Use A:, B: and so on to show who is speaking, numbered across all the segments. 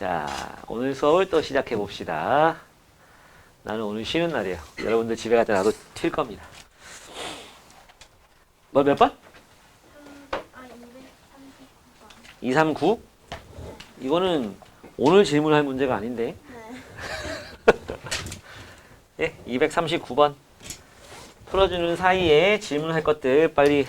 A: 자, 오늘 수업을 또 시작해 봅시다. 나는 오늘 쉬는 날이에요. 여러분들 집에 갈 때 나도 튈 겁니다. 뭐몇 번?
B: 아, 239번.
A: 239? 이거는 오늘 질문할 문제가 아닌데.
B: 네.
A: 예, 239번. 풀어주는 사이에 질문할 것들 빨리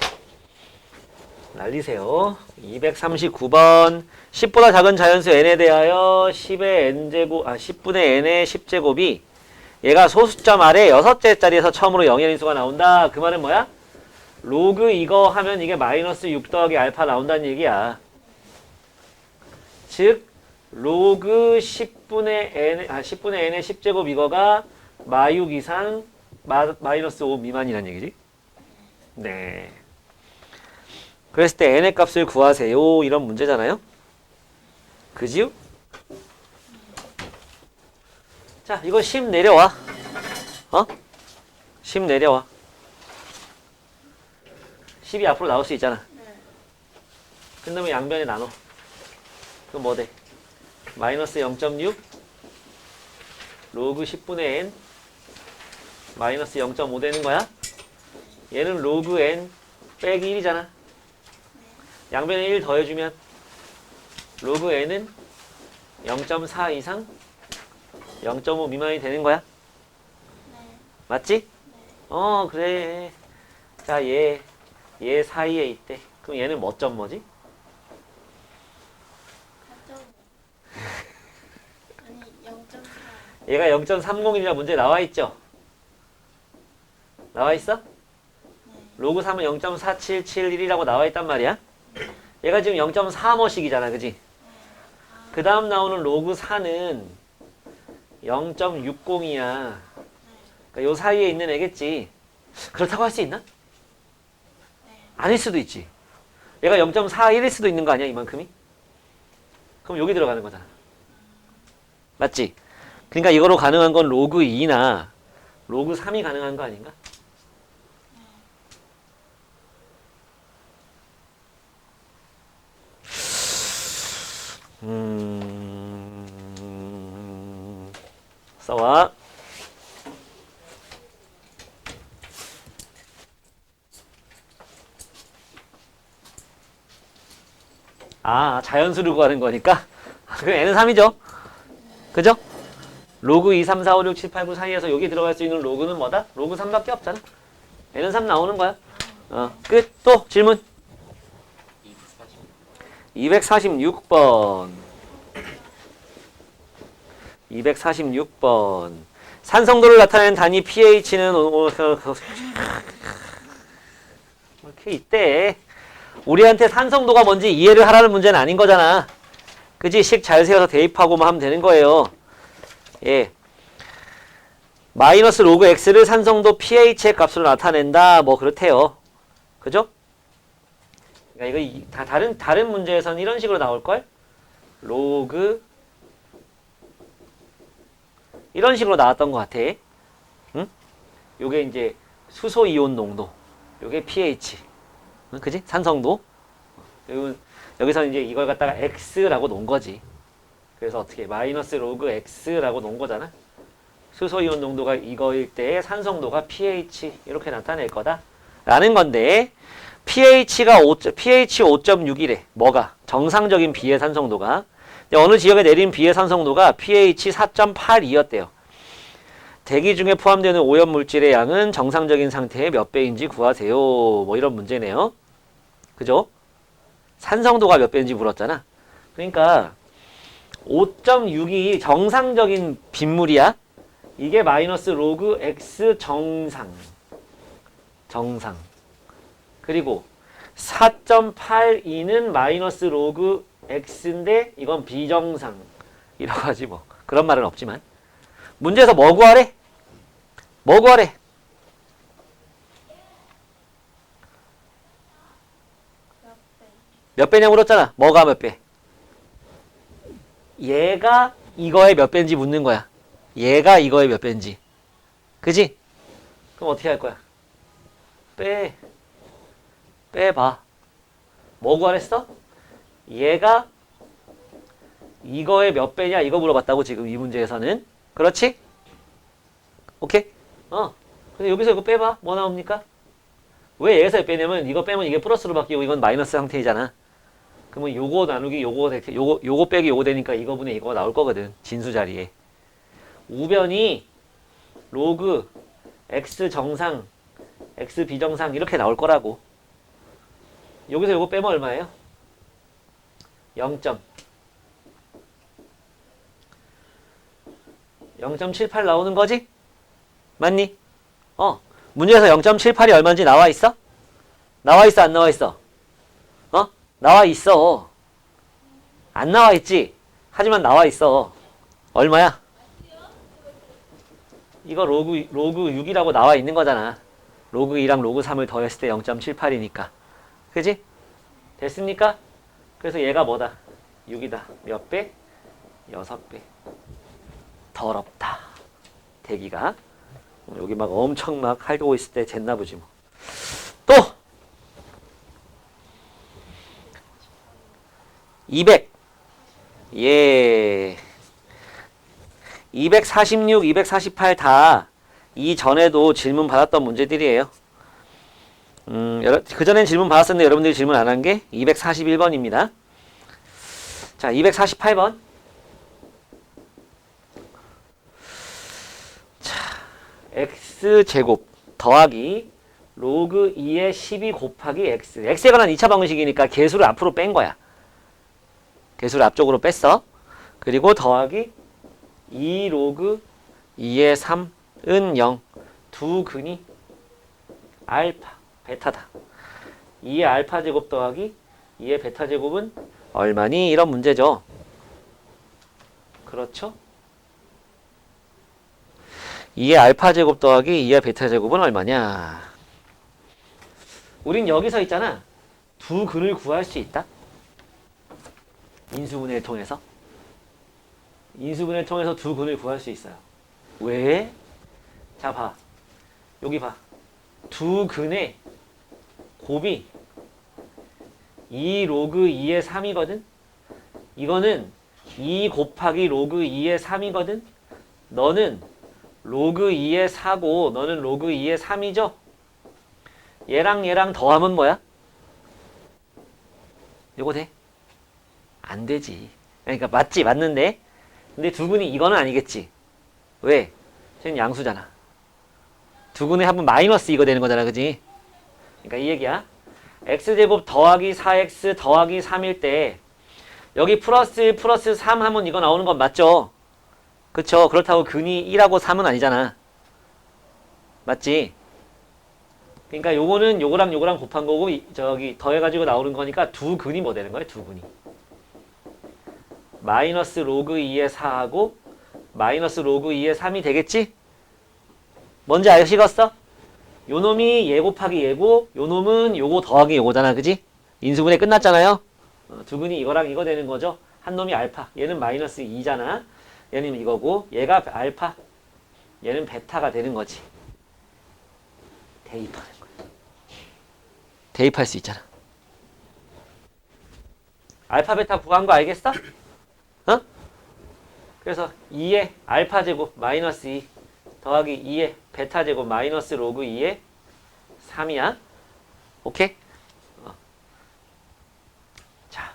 A: 날리세요. 239번. 10보다 작은 자연수 n에 대하여 10의 n제곱, 아, 10분의 n의 10제곱이 얘가 소수점 아래 여섯째 자리에서 처음으로 영의 인수가 나온다. 그 말은 뭐야? 로그 이거 하면 이게 마이너스 6 더하기 알파 나온다는 얘기야. 즉 로그 10분의 n 아 10분의 n의 10제곱 이거가 마 6 이상 마, 마이너스 5 미만이라는 얘기지. 네. 그랬을 때 n의 값을 구하세요. 이런 문제잖아요. 그지요? 자, 이거 10 내려와. 어? 10 내려와. 10이 앞으로 나올 수 있잖아.
B: 네.
A: 끝나면 양변에 나눠. 그럼 뭐 돼? 마이너스 0.6 로그 10분의 n 마이너스 0.5 되는 거야? 얘는 로그 n 빼기 1이잖아. 양변에 1 더해주면 로그 n은 0.4 이상 0.5 미만이 되는 거야?
B: 네.
A: 맞지? 어 그래. 자 얘 얘 사이에 있대. 그럼 얘는 뭐점 뭐지?
B: 4.5. 아니, 0.4.
A: 얘가 0.301이라 문제 나와 있죠? 나와 있어?
B: 네.
A: 로그 3은 0.4771이라고 나와 있단 말이야. 얘가 지금 0.35씩이잖아, 그지? 그 다음 나오는 로그 4는 0.60이야. 그러니까 요 사이에 있는 애겠지. 그렇다고 할 수 있나? 아닐 수도 있지. 얘가 0.41일 수도 있는 거 아니야, 이만큼이? 그럼 여기 들어가는 거잖아. 맞지? 그러니까 이거로 가능한 건 로그 2나 로그 3이 가능한 거 아닌가? 써와. 아, 자연수를 구하는 거니까? 그럼 n은 3이죠? 그죠? 로그 2, 3, 4, 5, 6, 7, 8, 9 사이에서 여기 들어갈 수 있는 로그는 뭐다? 로그 3밖에 없잖아. n은 3 나오는 거야. 어, 끝. 또 질문. 246번. 246번. 산성도를 나타내는 단위 pH는 이렇게 있대. 우리한테 산성도가 뭔지 이해를 하라는 문제는 아닌 거잖아. 그지? 식 잘 세워서 대입하고만 하면 되는 거예요. 예. 마이너스 로그 x를 산성도 pH의 값으로 나타낸다. 뭐 그렇대요. 그죠? 그러니까 이거 이- 다 다른 다른 문제에서는 이런 식으로 나올 걸. 로그 이런 식으로 나왔던 것 같아. 응? 요게 이제 수소 이온 농도. 요게 pH. 응? 그지? 산성도. 요 여기서 이제 이걸 갖다가 x라고 놓은 거지. 그래서 어떻게 마이너스 로그 x라고 놓은 거잖아. 수소 이온 농도가 이거일 때 산성도가 pH 이렇게 나타낼 거다. 라는 건데 pH가 5, pH 5.6이래. 뭐가? 정상적인 비의 산성도가. 근데 어느 지역에 내린 비의 산성도가 pH 4.82였대요. 대기 중에 포함되는 오염 물질의 양은 정상적인 상태의 몇 배인지 구하세요. 뭐 이런 문제네요. 그죠? 산성도가 몇 배인지 물었잖아. 그러니까 5.6이 정상적인 빗물이야. 이게 마이너스 로그 x 정상. 정상. 그리고 4.82는 마이너스 로그 x인데 이건 비정상. 하지 뭐. 그런 말은 없지만. 문제에서 뭐 구하래? 뭐 구하래?
B: 몇 배?
A: 몇 배냐 물었잖아. 뭐가 몇 배? 얘가 이거의 몇 배인지 묻는 거야. 얘가 이거의 몇 배인지. 그지? 그럼 어떻게 할 거야? 빼. 빼봐. 뭐 구하랬어? 얘가 이거의 몇 배냐 이거 물어봤다고 지금 이 문제에서는 그렇지? 오케이? 어 근데 여기서 이거 빼봐 뭐 나옵니까? 왜 여기서 빼냐면 이거 빼면 이게 플러스로 바뀌고 이건 마이너스 상태이잖아 그러면 요거 나누기 요거 되- 요거 요거 빼기 요거 되니까 이거분의 이거 나올 거거든 진수 자리에 우변이 로그 x 정상 x 비정상 이렇게 나올 거라고 여기서 요거 빼면 얼마예요? 0점 0.78 나오는 거지? 맞니? 어 문제에서 0.78이 얼마인지 나와 있어? 나와 있어 안 나와 있어? 어? 나와 있어 안 나와 있지? 하지만 나와 있어 얼마야? 이거 로그, 로그 6이라고 나와 있는 거잖아. 로그 2랑 로그 3을 더했을 때 0.78이니까. 그지? 됐습니까? 그래서 얘가 뭐다? 6이다. 몇 배? 6배. 더럽다. 대기가. 여기 막 엄청 막 할고 있을 때 쟀나 보지 뭐. 또! 200. 예. 246, 248 다 이전에도 질문 받았던 문제들이에요. 음, 그 전엔 질문 받았었는데 여러분들이 질문 안 한 게 241번입니다. 자, 248번. 자, x제곱 더하기 로그 2의 12 곱하기 x. x에 관한 2차 방정식이니까 개수를 앞으로 뺀 거야. 개수를 앞쪽으로 뺐어. 그리고 더하기 2 로그 2의 3은 0. 두 근이 알파, 베타다. 2의 알파 제곱 더하기 2의 베타 제곱은 얼마니? 이런 문제죠. 그렇죠? 2의 알파 제곱 더하기 2의 베타 제곱은 얼마냐? 우린 여기서 있잖아. 두 근을 구할 수 있다. 인수분해를 통해서. 인수분해를 통해서 두 근을 구할 수 있어요. 왜? 자, 봐. 여기 봐. 두 근의 곱이 2 로그 2의 3이거든? 이거는 2 곱하기 로그 2의 3이거든? 너는 로그 2의 4고 너는 로그 2의 3이죠? 얘랑 얘랑 더하면 뭐야? 요거 돼? 안 되지. 그러니까 맞지, 맞는데. 근데 두 근이 이거는 아니겠지. 왜? 쟤는 양수잖아. 두 근의 합은 마이너스 이거 되는 거잖아, 그지? 그러니까 이 얘기야. x제곱 더하기 4x 더하기 3일 때 여기 플러스 1 플러스 3 하면 이거 나오는 건 맞죠? 그쵸? 그렇다고 근이 1하고 3은 아니잖아. 맞지? 그러니까 요거는 요거랑 요거랑 곱한 거고 이- 저기 더해가지고 나오는 거니까 두 근이 뭐 되는 거야? 두 근이. 마이너스 로그 2의 4하고 마이너스 로그 2의 3이 되겠지? 뭔지 아시겠어? 요 놈이 얘 곱하기 얘고 요 놈은 요거 더하기 요거잖아 그지? 인수분해 끝났잖아요. 어, 두 분이 이거랑 이거 되는 거죠? 한 놈이 알파. 얘는 마이너스 2잖아. 얘는 이거고 얘가 알파. 얘는 베타가 되는 거지. 대입하는 거야. 대입할 수 있잖아. 알파 베타 구한 거 알겠어? 어? 그래서 2의 알파 제곱 마이너스 2 더하기 2의 베타 제곱 마이너스 로그 2의 3이야. 오케이? 어. 자.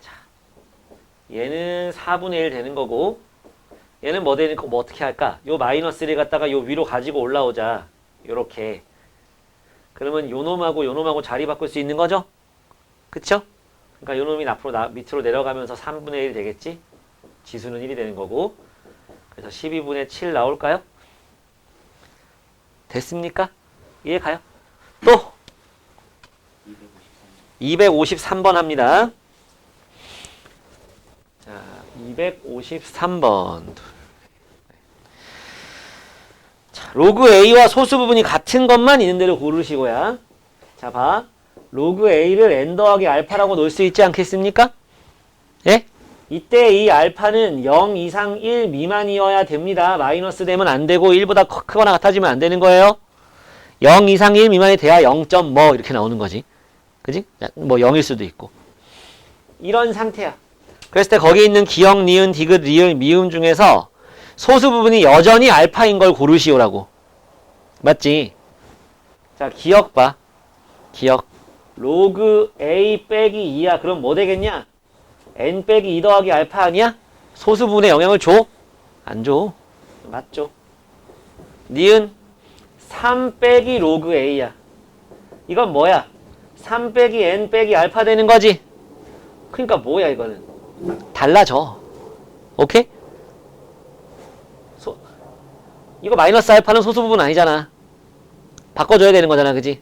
A: 자. 얘는 4분의 1 되는 거고 얘는 뭐 되는 거뭐 어떻게 할까? 요 마이너스를 갖다가 요 위로 가지고 올라오자. 요렇게. 그러면 요 놈하고 요 놈하고 자리 바꿀 수 있는 거죠? 그쵸? 그러니까 요 놈이 앞으로 나, 밑으로 내려가면서 3분의 1이 되겠지? 지수는 1이 되는 거고 그래서 12분의 7 나올까요? 됐습니까? 이해 가요? 또 253번 합니다. 자, 253번. 자, 로그 A와 소수 부분이 같은 것만 있는 대로 고르시고요. 자, 봐. 로그 A를 n 더하기 알파라고 놓을 수 있지 않겠습니까? 예? 이때 이 알파는 0 이상 1 미만이어야 됩니다. 마이너스 되면 안 되고 1보다 크- 크거나 같아지면 안 되는 거예요. 0 이상 1 미만이 돼야 0점 뭐 이렇게 나오는 거지. 그지? 야, 뭐 0일 수도 있고. 이런 상태야. 그랬을 때 거기 있는 기역, 니은, 디귿, 리을, 미음 중에서 소수 부분이 여전히 알파인 걸 고르시오라고. 맞지? 자, 기억 봐. 기억. 로그 A 빼기 2야. 그럼 뭐 되겠냐? N 빼기 2 더하기 알파 아니야? 소수 부분에 영향을 줘? 안 줘. 맞죠? 니은 3 빼기 로그 A야. 이건 뭐야? 3 빼기 N 빼기 알파 되는 거지? 그러니까 뭐야 이거는? 달라져. 오케이? 소, 이거 마이너스 알파는 소수 부분 아니잖아. 바꿔줘야 되는 거잖아, 그지?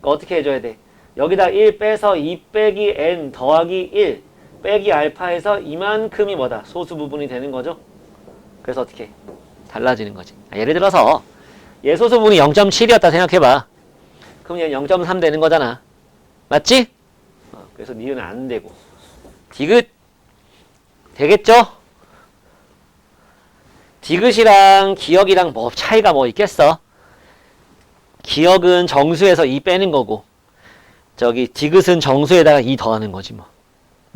A: 그러니까 어떻게 해줘야 돼? 여기다 1 빼서 2 빼기 n 더하기 1 빼기 알파에서 이만큼이 뭐다? 소수 부분이 되는 거죠? 그래서 어떻게? 달라지는 거지. 아, 예를 들어서 얘 소수 부분이 0.7이었다 생각해봐. 그럼 얘는 0.3 되는 거잖아. 맞지? 어, 그래서 니은 안 되고. 디귿 되겠죠? 디귿이랑 기억이랑 뭐 차이가 뭐 있겠어? 기억은 정수에서 2 빼는 거고 저기 디귿은 정수에다가 2 더하는 거지 뭐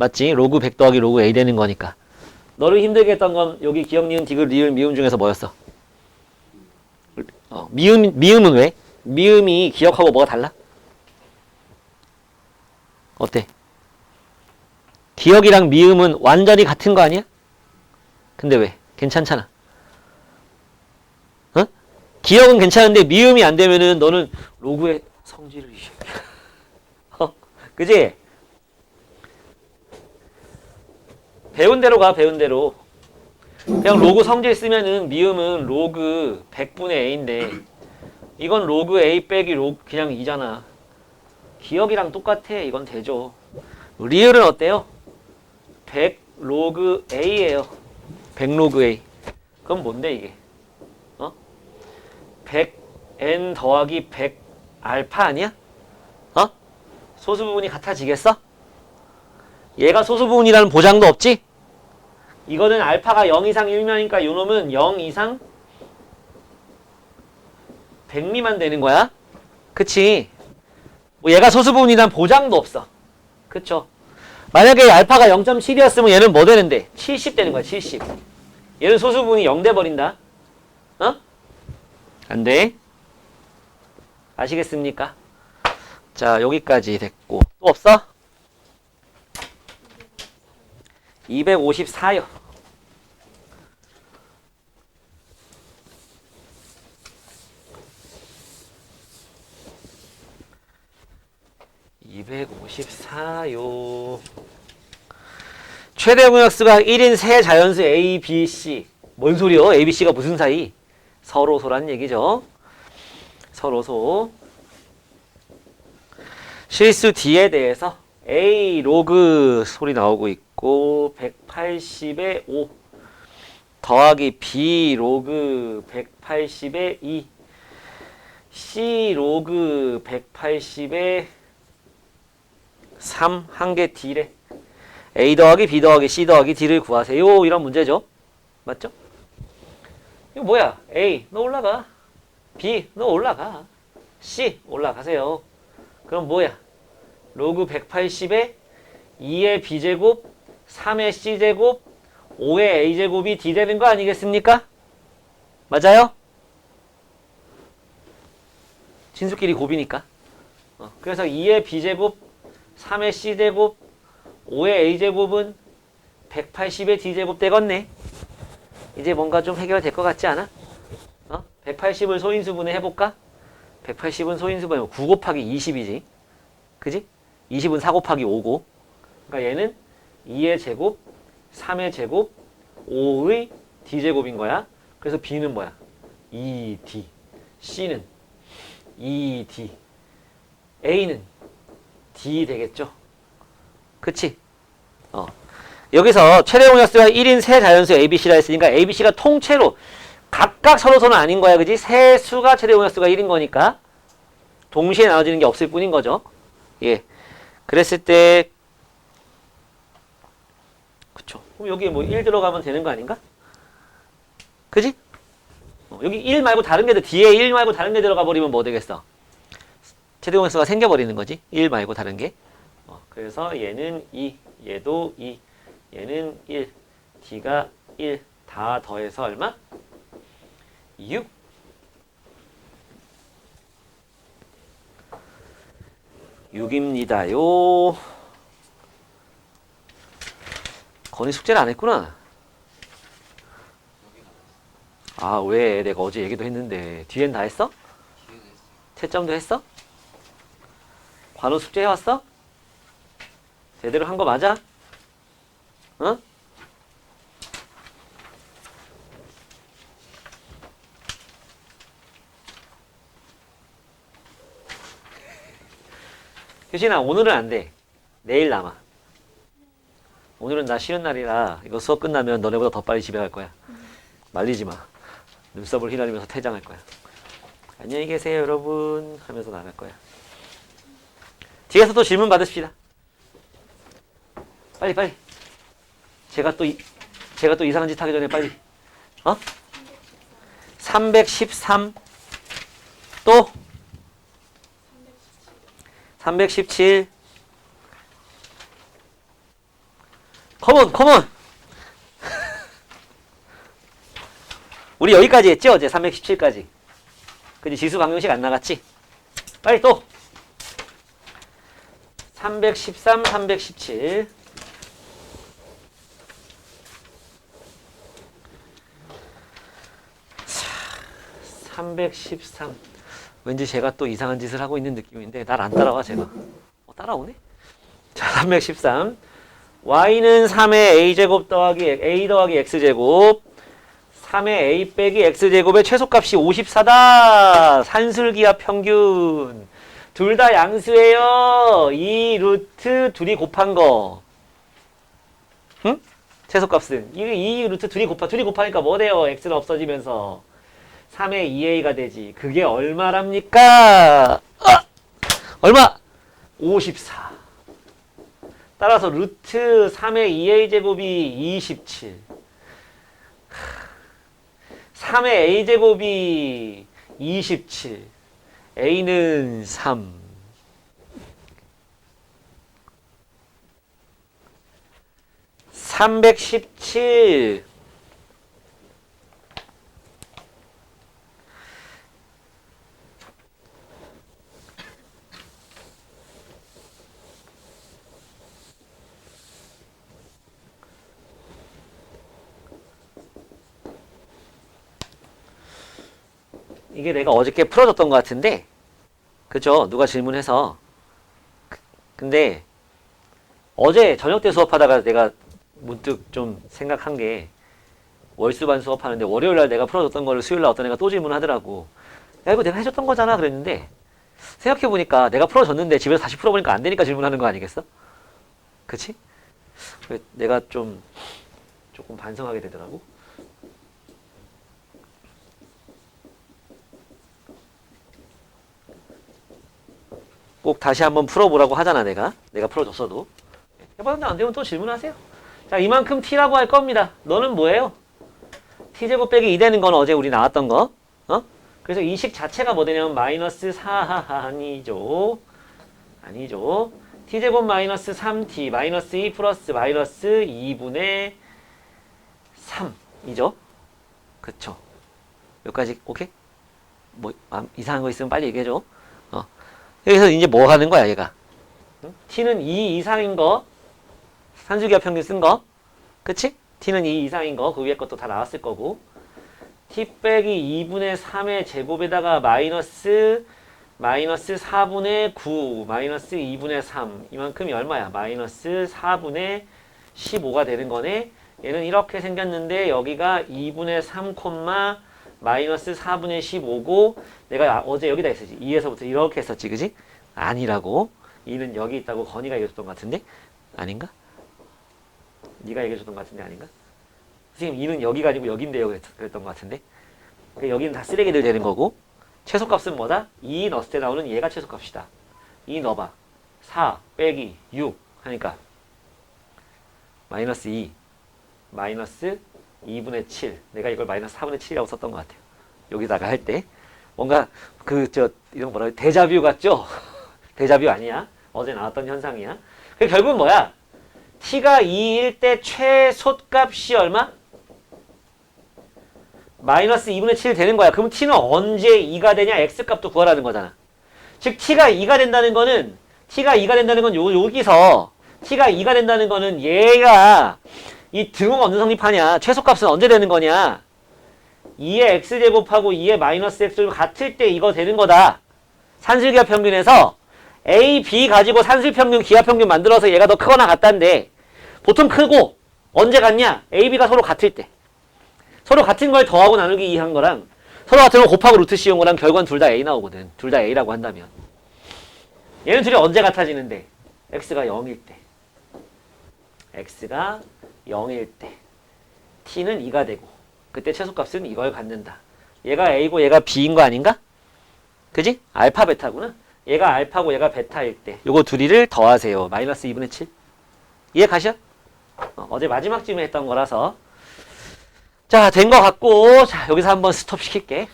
A: 맞지? 로그 100 더하기 로그 A 되는 거니까 너를 힘들게 했던 건 여기 기억, 니은, 디귿, 리을, 미음 중에서 뭐였어? 어, 미음, 미음은 왜? 미음이 기억하고 뭐가 달라? 어때? 기억이랑 미음은 완전히 같은 거 아니야? 근데 왜? 괜찮잖아. 어? 기억은 괜찮은데 미음이 안 되면은 너는 로그의 성질을 어? 그지? 배운 대로 가 배운 대로 그냥 로그 성질 쓰면은 미음은 로그 100분의 a인데 이건 로그 a 빼기 로그 그냥 2잖아 기억이랑 똑같아 이건 되죠 리을은 어때요? 100 로그 a예요 100 로그 a 그럼 뭔데 이게 어? 100n 더하기 100 알파 아니야? 어? 소수 부분이 같아지겠어? 얘가 소수 부분이라는 보장도 없지? 이거는 알파가 0 이상 1면이니까 요놈은 0 이상 100 미만 되는 거야? 그치? 뭐 얘가 소수 부분이란 보장도 없어. 그쵸? 만약에 알파가 0.7이었으면 얘는 뭐 되는데? 70 되는 거야, 70. 얘는 소수 부분이 0 돼버린다. 어? 안 돼. 아시겠습니까? 자, 여기까지 됐고. 또 없어? 254요. (254요) 최대 공약수가 1인 세 자연수 A, B, C 뭔 소리요? A, B, C가 무슨 사이? 서로소란 얘기죠 서로소 실수 D에 대해서 A 로그 소리 나오고 있고 180에 5 더하기 B 로그 180에 2 C 로그 180에 3 한 개 D래. A 더하기 B 더하기 C 더하기 D를 구하세요. 이런 문제죠. 맞죠? 이거 뭐야? A 너 올라가. B 너 올라가. C 올라가세요. 그럼 뭐야 로그 180에 2의 b제곱, 3의 c제곱, 5의 a제곱이 d 되는 거 아니겠습니까? 맞아요? 진수끼리 곱이니까. 어, 그래서 2의 b제곱, 3의 c제곱, 5의 a제곱은 180의 d제곱 되겠네. 이제 뭔가 좀 해결될 것 같지 않아? 어? 180을 소인수분해 해볼까? 180은 소인수분해 9 곱하기 20이지. 그지? 20은 4 곱하기 5고 그러니까 얘는 2의 제곱, 3의 제곱, 5의 d제곱인 거야. 그래서 b는 뭐야? 2d. c는 2d. a는 d 되겠죠? 그치? 어. 여기서 최대 공약수가 1인 세 자연수 ABC라 했으니까 ABC가 통째로 각각 서로서는 아닌 거야. 그지? 세 수가 최대 공약수가 1인 거니까 동시에 나눠지는 게 없을 뿐인 거죠. 예. 그랬을 때 그쵸. 그럼 여기에 뭐 1 들어가면 되는 거 아닌가? 그지? 어, 여기 1 말고 다른 게 뒤에 1 말고 다른 게 들어가 버리면 뭐 되겠어? 최대공 횟수가 생겨 버리는 거지. 1 말고 다른 게. 어, 그래서 얘는 2, 얘도 2, 얘는 1, D가 1, 다 더해서 얼마? 6. 육입니다요 건이 숙제를 안 했구나. 아, 왜? 내가 어제 얘기도 했는데. 뒤엔 다 했어? 채점도 했어? 관호 숙제 해왔어? 제대로 한 거 맞아? 어? 효진아 오늘은 안 돼. 내일 남아. 오늘은 나 쉬는 날이라 이거 수업 끝나면 너네보다 더 빨리 집에 갈 거야. 말리지 마. 눈썹을 휘날리면서 퇴장할 거야. 안녕히 계세요 여러분 하면서 나갈 거야. 뒤에서 또 질문 받읍시다. 빨리 빨리. 제가 또 이, 제가 또 이상한 짓 하기 전에 빨리. 어? 313 또 317 컴온 컴온. 우리 여기까지 했지 어제 317까지. 그지? 지수 방정식 안 나갔지? 빨리 또. 313 317 313 왠지 제가 또 이상한 짓을 하고 있는 느낌인데 날 안 따라와 제가. 어, 따라오네? 자 313 y는 3의 a제곱 더하기 a 더하기 x제곱. 3의 a 빼기 x제곱의 최소값이 54다. 산술기압 평균. 둘 다 양수예요. 이 루트 둘이 곱한 거. 응? 최소값은. 이, 이 루트 둘이 곱하 둘이 곱하니까 뭐 돼요? x는 없어지면서 3의 2a가 되지. 그게 얼마랍니까? 아! 얼마? 54. 따라서 루트 3의 2a 제곱이 27. 3의 a 제곱이 27. a는 3. 삼백십칠 이게 내가 어저께 풀어줬던 것 같은데, 그죠? 누가 질문해서. 그- 근데 어제 저녁 때 수업하다가 내가 문득 좀 생각한 게 월수반 수업하는데 월요일 날 내가 풀어줬던 거를 수요일 날 어떤 애가 또 질문하더라고. 야, 이거 내가 해줬던 거잖아. 그랬는데 생각해보니까 내가 풀어줬는데 집에서 다시 풀어보니까 안 되니까 질문하는 거 아니겠어? 그치? 내가 좀 조금 반성하게 되더라고. 꼭 다시 한번 풀어보라고 하잖아 내가. 내가 풀어줬어도. 해봤는데 안 되면 또 질문하세요. 자 이만큼 t라고 할 겁니다. 너는 뭐예요? t제곱 빼기 2 되는 건 어제 우리 나왔던 거. 어? 그래서 이 식 자체가 뭐 되냐면 마이너스 4 아니죠. 아니죠. T제곱 마이너스 3t 마이너스 2 플러스 마이너스 2분의 3이죠. 그쵸? 여기까지 오케이? 뭐 아, 이상한 거 있으면 빨리 얘기해줘. 어. 여기서 이제 뭐 하는 거야, 얘가? 응? t는 2 이상인 거, 산술기압 평균 쓴 거, 그치? t는 2 이상인 거, 그 위에 것도 다 나왔을 거고, t 빼기 2분의 3의 제곱에다가 마이너스, 마이너스 4분의 9, 마이너스 2분의 3, 이만큼이 얼마야? 마이너스 4분의 15가 되는 거네. 얘는 이렇게 생겼는데, 여기가 2분의 3, 마 이너스 4분의 15고, 내가 아- 어제 여기다 했었지. 2에서부터 이렇게 했었지, 그지? 아니라고. 2는 여기 있다고 건이가 얘기해줬던 것 같은데? 아닌가? 네가 얘기해줬던 것 같은데 아닌가? 선생님 2는 여기가 아니고 여긴데요 그랬- 그랬던 것 같은데? 그러니까 여기는 다 쓰레기들 되는 거고 최소값은 뭐다? 2 넣었을 때 나오는 얘가 최소값이다. 2 넣어봐. 4 빼기 6 하니까 마이너스 2 마이너스 2분의 7 내가 이걸 마이너스 4분의 7이라고 썼던 것 같아요. 여기다가 할 때 뭔가 그 저 이런 뭐라 데자뷰 같죠? 데자뷰 아니야? 어제 나왔던 현상이야. 그 결국은 뭐야? t가 2일 때 최소값이 얼마? 마이너스 2분의 7 되는 거야. 그럼 t는 언제 2가 되냐? x값도 구하라는 거잖아. 즉 t가 2가 된다는 거는 t가 2가 된다는 건 요, 여기서 t가 2가 된다는 거는 얘가 이 등호가 언제 성립하냐? 최소값은 언제 되는 거냐? 2의 x제곱하고 2의 마이너스 x를 같을 때 이거 되는 거다. 산술기하 평균에서 A, B 가지고 산술평균, 기하평균 만들어서 얘가 더 크거나 같다는데 보통 크고 언제 같냐? A, B가 서로 같을 때. 서로 같은 걸 더하고 나누기 2한 거랑 서로 같은 거 곱하고 루트 씌운 거랑 결과는 둘 다 A 나오거든. 둘 다 A라고 한다면. 얘는 둘이 언제 같아지는데? X가 0일 때. X가 0일 때. T는 2가 되고 그때 최소값은 이걸 갖는다. 얘가 A고 얘가 B인 거 아닌가? 그지? 알파 베타구나. 얘가 알파고 얘가 베타일 때 요거 둘이를 더하세요. 마이너스 2분의 7. 이해 가셔? 어, 어제 마지막 쯤에 했던 거라서 자, 된 거 같고 자, 여기서 한번 스톱 시킬게.